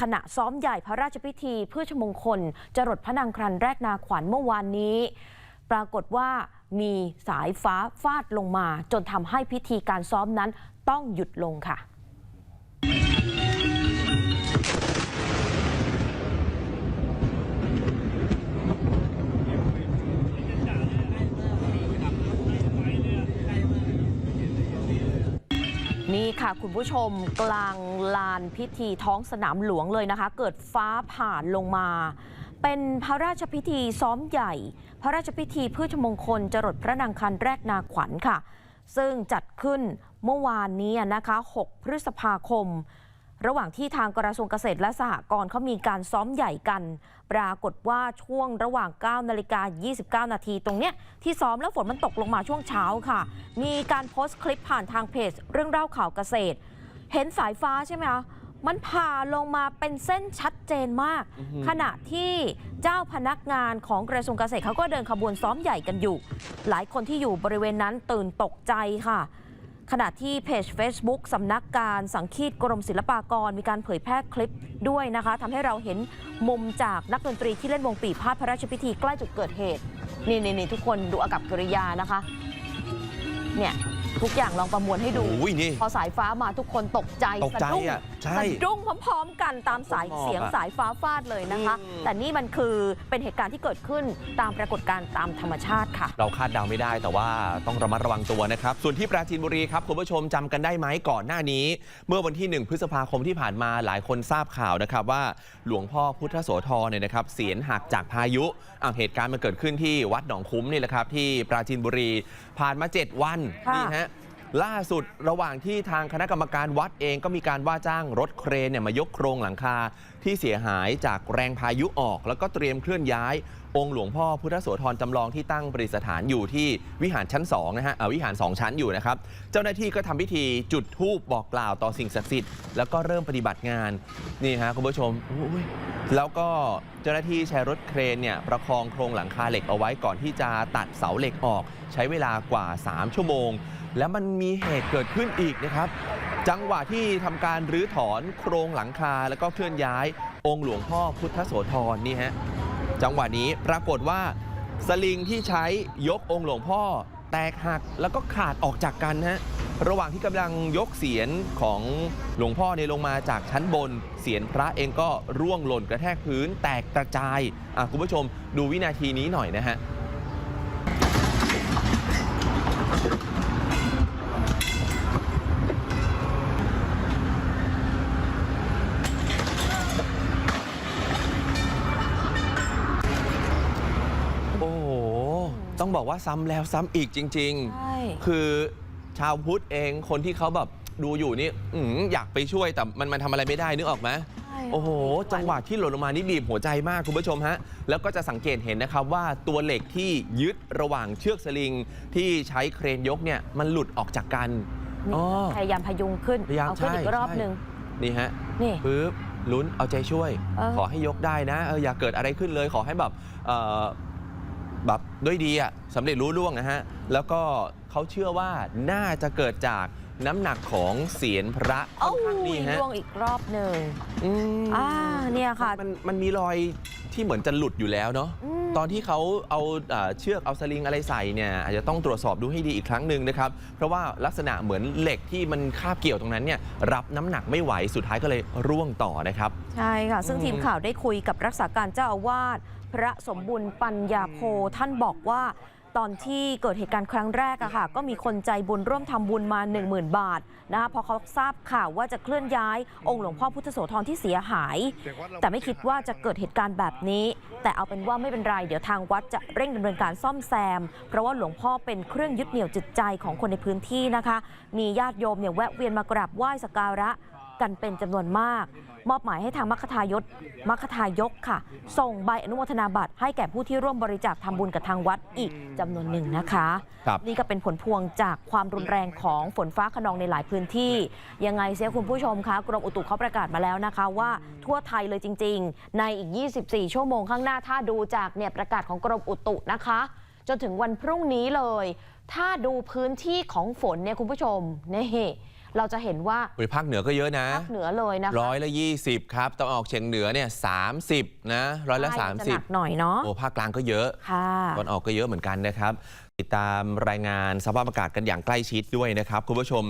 ขณะซ้อมใหญ่พระราชพิธีเพื่อชมงคล จรดพระนางครันแรกนาขวัญเมื่อวานนี้ ปรากฏว่ามีสายฟ้าฟาดลงมา จนทำให้พิธีการซ้อมนั้นต้องหยุดลงค่ะ นี่ค่ะคุณผู้ชมกลางลานพิธีท้องสนามหลวงเลยนะคะ เกิดฟ้าผ่านลงมา เป็นพระราชพิธีซ้อมใหญ่ พระราชพิธีพืชมงคลจรดพระนางคันแรกนาขวัญค่ะ ซึ่งจัดขึ้นเมื่อวานนี้นะคะ 6 พฤษภาคม ระหว่างที่ทางกระทรวงเกษตรและสหกรณ์เขามีการซ้อมใหญ่กัน ปรากฏว่าช่วงระหว่าง 9 นาฬิกา 29 นาทีตรงเนี้ยที่ซ้อมแล้วฝนมันตกลงมาช่วงเช้าค่ะ มีการโพสต์คลิปผ่านทางเพจ เรื่องเล่าข่าวเกษตร เห็นสายฟ้าใช่ไหมคะมันผ่าลงมาเป็นเส้นชัดเจนมาก ขณะที่เจ้าพนักงานของกระทรวงเกษตรเขาก็เดินขบวนซ้อมใหญ่กันอยู่ หลายคนที่อยู่บริเวณนั้นตื่นตกใจค่ะ ขณะที่เพจ Facebook สำนักการสังคีตกรมศิลปากร มีการเผยแพร่คลิปด้วยนะคะทำให้เราเห็นมุมจากนักดนตรีที่เล่นวงปีพาดพระราชพิธีใกล้จุดเกิดเหตุ นี่นี่ทุกคนดูอากับกิริยานะคะ เนี่ย ทุกอย่างลองประมวลให้ดู โอ้ยนี่ พอสายฟ้ามาทุกคนตกใจตกใจสะดุ้งอะใช่สะดุ้งพร้อมๆ กันตามสายผมมองเสียงอะสายฟ้าฟาดเลยนะคะ อืม แต่นี่มันคือเป็นเหตุการณ์ที่เกิดขึ้นตามปรากฏการณ์ตามธรรมชาติค่ะ เราคาดเดาไม่ได้แต่ว่าต้องระมัดระวังตัวนะครับ ส่วนที่ปราจีนบุรีครับ คุณผู้ชมจำกันได้ไหมก่อนหน้านี้ เมื่อวันที่ 1 พฤษภาคมที่ผ่านมาหลายคนทราบข่าวนะครับว่าหลวงพ่อพุทธโสธรเนี่ยนะครับเสียนหักจากพายุอะเหตุการณ์มันเกิดขึ้นที่วัดหนองคุ้มนี่แหละครับที่ปราจีนบุรีผ่านมา 7 วันค่ะ นี่ฮะ ล่าสุดระหว่างที่ทางคณะกรรมการวัดเองก็มีการว่าจ้างรถเครนเนี่ยมายกโครงหลังคาที่เสียหายจากแรงพายุออก แล้วก็เตรียมเคลื่อนย้าย องค์หลวงพ่อพุทธโสธรจำลองที่ตั้งประดิษฐานอยู่ที่วิหารชั้น2นะฮะวิหาร 2 ชั้นอยู่นะครับ เจ้าหน้าที่ก็ทำพิธีจุดธูปบอกกล่าวต่อสิ่งศักดิ์สิทธิ์แล้วก็เริ่มปฏิบัติงานนี่ฮะคุณผู้ชมแล้วก็เจ้าหน้าที่ใช้รถเครนเนี่ยประคองโครงหลังคาเหล็กเอาไว้ก่อนที่จะตัดเสาเหล็กออก ใช้เวลากว่า 3 ชั่วโมง แล้วมันมีเหตุเกิดขึ้นอีกนะครับ จังหวะที่ทำการรื้อถอนโครงหลังคาแล้วก็เคลื่อนย้าย องค์หลวงพ่อพุทธโสธรนี่ฮะจังหวะนี้ปรากฏว่าสลิงที่ใช้ยกองค์หลวงพ่อ แตกหักแล้วก็ขาดออกจากกันฮะระหว่างที่กำลังยกเสียนของหลวงพ่อเนี่ยลงมาจากชั้นบน เสียนพระเองก็ร่วงหล่นกระแทกพื้น แตกกระจายอะคุณผู้ชมดูวินาทีนี้หน่อยนะฮะ โอ้โห ต้องบอกว่าซ้ำแล้วซ้ำอีกจริง ใช่ ๆ คือชาวพุทธเองคนที่เขาแบบดูอยู่นี่อื้อหืออยากไปช่วยแต่มันมันทำอะไรไม่ได้นึกออกไหม ใช่โอ้โห จังหวะที่หล่นลงมานี่บีบหัวใจมากคุณผู้ชมฮะ แล้วก็จะสังเกตเห็นนะครับว่าตัวเหล็กที่ยึดระหว่างเชือกสลิง ที่ใช้เครนยกเนี่ยมันหลุดออกจากกันนี่อ๋อ พยายามพยุงขึ้น พยายามเอาขึ้นใช่อีกรอบใช่ หนึ่งนี่ฮะนี่ ปึ๊บลุ้นเอาใจช่วย เออ ขอให้ยกได้นะเอออย่าเกิดอะไรขึ้นเลยขอให้แบบเอ่อ แบบด้วยดีอะสำเร็จรู้ล่วงนะฮะ แล้วก็เขาเชื่อว่าน่าจะเกิดจากน้ำหนักของเสียนพระค่เอ้าอนข้างดีฮะล่วงอีกรอบหนึ่งอืมอ่าเนี่ยค่ะ มันมันมีรอย ที่เหมือนจะหลุดอยู่แล้วเนาะอืมตอนที่เขาเอาเอ่อเชือกเอาสลิงอะไรใส่เนี่ยอาจจะต้องตรวจสอบดูให้ดีอีกครั้งหนึ่งนะครับ เพราะว่าลักษณะเหมือนเหล็กที่มันคาบเกี่ยวตรงนั้นเนี่ยรับน้ำหนักไม่ไหวสุดท้ายก็เลยร่วงต่อนะครับ ใช่ค่ะ ซึ่งอืมทีมข่าวได้คุยกับรักษาการเจ้าอาวาสพระสมบุญปัญญาโพท่านบอกว่า ตอนที่เกิดเหตุการณ์ครั้งแรกอะค่ะ ก็มีคนใจบุญร่วมทำบุญมา 10,000 บาทนะคะพอเขาทราบข่าวว่าจะเคลื่อนย้ายองค์หลวงพ่อพุทธโสธรที่เสียหาย แต่ไม่คิดว่าจะเกิดเหตุการณ์แบบนี้ แต่เอาเป็นว่าไม่เป็นไรเดี๋ยวทางวัดจะเร่งดำเนินการซ่อมแซม เพราะว่าหลวงพ่อเป็นเครื่องยึดเหนี่ยวจิตใจของคนในพื้นที่นะคะ มีญาติโยมเนี่ยแวะเวียนมากราบไหว้สักการะ กันเป็นจำนวนมาก มอบหมายให้ทางมัคคทายศมัคคทายกค่ะ ส่งใบอนุโมทนาบัตรให้แก่ผู้ที่ร่วมบริจาคทำบุญกับทางวัดอีกจำนวนหนึ่งนะคะครับนี่ก็เป็นผลพวงจากความรุนแรงของฝนฟ้าขนองในหลายพื้นที่ ยังไงเสียคุณผู้ชมคะกรมอุตุเขาประกาศมาแล้วนะคะว่าทั่วไทยเลยจริง ๆ ในอีก 24 ชั่วโมงข้างหน้าถ้าดูจากเนี่ยประกาศของกรมอุตุนะคะ จนถึงวันพรุ่งนี้เลย ถ้าดูพื้นที่ของฝนเนี่ยคุณผู้ชมนี่ เราจะเห็นว่าบริภาคเหนือก็เยอะนะภาคเหนือเลยนะคะร้อยละยี่สิบครับตะวันออกเฉียงเหนือเนี่ยสามสิบนะร้อยละใช่สามจะสิหบนักหน่อยเนาะโอ้ภาคกลางก็เยอะค่ะตอนออกก็เยอะเหมือนกันนะครับ ติดตามรายงานสภาพอากาศกันอย่างใกล้ชิดด้วยนะครับคุณผู้ชม